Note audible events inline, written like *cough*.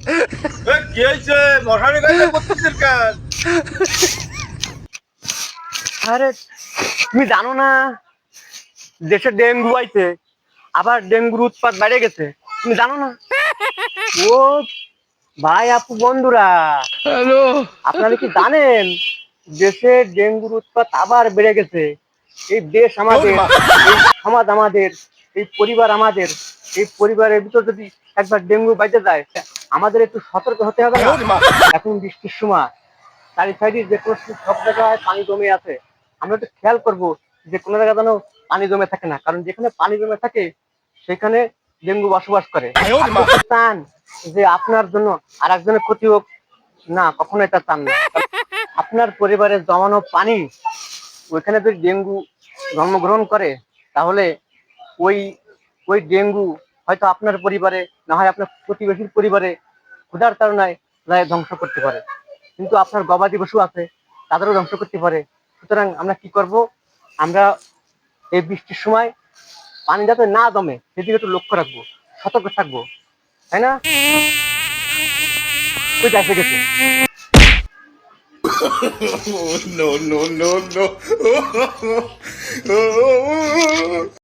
এ, কি হয়েছে? মশারি গায়ে করতেছিস কেন? আরে তুমি জানো না দেশে ডেঙ্গু আইছে আবার ডেঙ্গুর উৎপাত বেড়ে গেছে। তুমি জানো না? ও ভাই আপু বন্ধুরা। আপনারা কি জানেন দেশে ডেঙ্গুর উৎপাত আবার বেড়ে গেছে? এই দেশ আমাদের এই সমাজ আমাদের এই পরিবার আমাদের এই পরিবারের ভিতর যদি একবার ডেঙ্গু বাইতে যায় আমাদের একটু সতর্ক হতে হবে এখন বৃষ্টির সময় চারি সাইডে যে কোনো সব জায়গায় পানি জমে আছে। আমরা একটু খেয়াল করব যে কোনো জায়গায় যেন পানি জমে থাকে না। কারণ যেখানে পানি জমে থাকে সেখানে ডেঙ্গু বসবাস করে। চান যে আপনার জন্য আর একজনের ক্ষতি হোক? না কখনো এটা চান না। আপনার পরিবারের জমানো পানি ওইখানে যদি ডেঙ্গু জন্মগ্রহণ করে তাহলে ওই ওই ডেঙ্গু হয়তো আপনার পরিবারে না হয় আপনার প্রতিবেশীর পরিবারে ক্ষুধার তাড়নায় যায় ধ্বংস করতে পারে। কিন্তু আপনার গবাদি পশু আছে তাদেরও ধ্বংস করতে পারে। সুতরাং আমরা কি করব? আমরা এই বৃষ্টির সময় পানি যাতে না জমে সেদিকে একটু লক্ষ্য রাখব সতর্ক থাকব তাই না? গেছে? *laughs* No, no, no, no. *laughs*